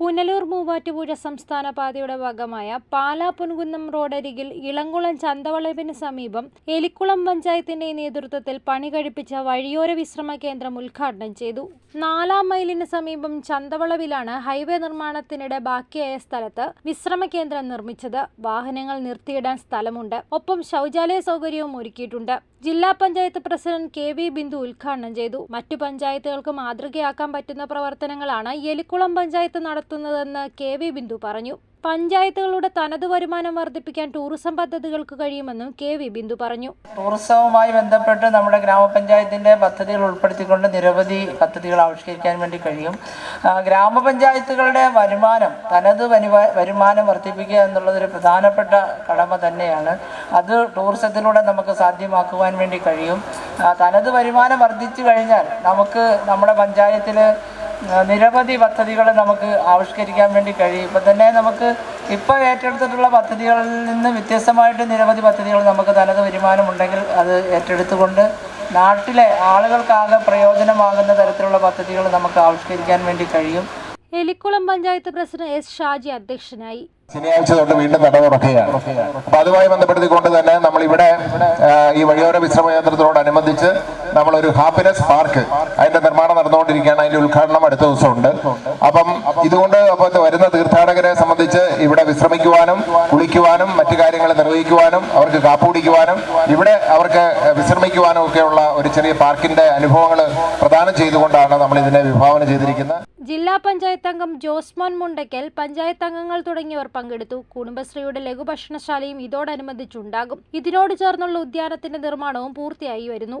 പുനലൂർ മൂവാറ്റുപുഴ സംസ്ഥാന പാതയുടെ ഭാഗമായ പാലാ പൊൻകുന്നം റോഡരികിൽ ഇളങ്കുളം ചന്തവളവിന് സമീപം എലിക്കുളം പഞ്ചായത്തിന്റെ നേതൃത്വത്തിൽ പണി കഴിപ്പിച്ച വഴിയോര വിശ്രമ കേന്ദ്രം ഉദ്ഘാടനം ചെയ്തു. നാലാം മൈലിന് സമീപം ചന്തവളവിലാണ് ഹൈവേ നിർമ്മാണത്തിനിടെ ബാക്കിയായ സ്ഥലത്ത് വിശ്രമ കേന്ദ്രം നിർമ്മിച്ചത്. വാഹനങ്ങൾ നിർത്തിയിടാൻ സ്ഥലമുണ്ട്. ഒപ്പം ശൗചാലയ സൗകര്യവും ഒരുക്കിയിട്ടുണ്ട്. ജില്ലാ panchayat president K V Bindu ഉദ്ഘാടനം ചെയ്തു. മറ്റു പഞ്ചായത്തുകൾക്ക് മാതൃകയാക്കാൻ പറ്റുന്ന പ്രവർത്തനങ്ങളാണ് എലിക്കുളം പഞ്ചായത്ത് നടത്തുന്നതെന്ന് കെ വി ബിന്ദു പറഞ്ഞു. പഞ്ചായത്തുകളുടെ തനത് വരുമാനം വർദ്ധിപ്പിക്കാൻ ടൂറിസം പദ്ധതികൾക്ക് കഴിയുമെന്നും കെ വി ബിന്ദു പറഞ്ഞു. ടൂറിസവുമായി ബന്ധപ്പെട്ട് നമ്മുടെ ഗ്രാമപഞ്ചായത്തിന്റെ പദ്ധതികൾ ഉൾപ്പെടുത്തിക്കൊണ്ട് നിരവധി പദ്ധതികൾ ആവിഷ്കരിക്കാൻ വേണ്ടി കഴിയും. ഗ്രാമപഞ്ചായത്തുകളുടെ വരുമാനം തനത് വരുമാനം വർദ്ധിപ്പിക്കുക എന്നുള്ളത് ഒരു പ്രധാനപ്പെട്ട കടമ തന്നെയാണ്. അത് ടൂറിസത്തിലൂടെ നമുക്ക് സാധ്യമാക്കുവാൻ വേണ്ടി കഴിയും. തനത് വരുമാനം വർദ്ധിച്ചു കഴിഞ്ഞാൽ നമുക്ക് നമ്മുടെ പഞ്ചായത്തിൽ നിരവധി പദ്ധതികൾ നമുക്ക് ആവിഷ്കരിക്കാൻ വേണ്ടി കഴിയും. ഇപ്പം തന്നെ നമുക്ക് ഇപ്പോൾ ഏറ്റെടുത്തിട്ടുള്ള പദ്ധതികളിൽ നിന്ന് വ്യത്യസ്തമായിട്ട് നിരവധി പദ്ധതികൾ നമുക്ക് തനത് വരുമാനമുണ്ടെങ്കിൽ അത് ഏറ്റെടുത്തുകൊണ്ട് നാട്ടിലെ ആളുകൾക്കാകെ പ്രയോജനമാകുന്ന തരത്തിലുള്ള പദ്ധതികൾ നമുക്ക് ആവിഷ്കരിക്കാൻ വേണ്ടി കഴിയും. എലിക്കുളം പഞ്ചായത്ത് പ്രസിഡന്റ് എസ് ഷാജി അധ്യക്ഷനായി. ശനിയാഴ്ച തൊട്ട് വീണ്ടും നട തുറക്കുകയാണ്. അപ്പൊ അതുമായി ബന്ധപ്പെടുത്തിക്കൊണ്ട് തന്നെ നമ്മൾ ഇവിടെ ഈ വഴിയോര വിശ്രമ കേന്ദ്രത്തിനോടനുബന്ധിച്ച് നമ്മളൊരു ഹാപ്പിനെസ് പാർക്ക് അതിന്റെ നിർമ്മാണം നടന്നുകൊണ്ടിരിക്കുകയാണ്. അതിന്റെ ഉദ്ഘാടനം അടുത്ത ദിവസമുണ്ട്. അപ്പം ഇതുകൊണ്ട് അപ്പോൾ വരുന്ന തീർത്ഥാടകരെ സംബന്ധിച്ച് ഇവിടെ വിശ്രമിക്കുവാനും കുളിക്കുവാനും മറ്റു കാര്യങ്ങൾ നിർവഹിക്കുവാനും അവർക്ക് കാപ്പുടിക്കുവാനും ഇവിടെ അവർക്ക് വിശ്രമിക്കുവാനും ഒക്കെയുള്ള ഒരു ചെറിയ പാർക്കിന്റെ അനുഭവങ്ങൾ പ്രദാനം ചെയ്തുകൊണ്ടാണ് നമ്മൾ ഇതിനെ വിഭാവന ചെയ്തിരിക്കുന്നത്. ജില്ലാ പഞ്ചായത്ത് അംഗം ജോസ്മോൻ മുണ്ടയ്ക്കൽ പഞ്ചായത്ത് അംഗങ്ങൾ തുടങ്ങിയവർ പങ്കെടുത്തു. കുടുംബശ്രീയുടെ ലഘുഭക്ഷണശാലയും ഇതോടനുബന്ധിച്ചുണ്ടാകും. ഇതിനോട് ചേർന്നുള്ള ഉദ്യാനത്തിന്റെ നിർമ്മാണവും പൂർത്തിയായി വരുന്നു.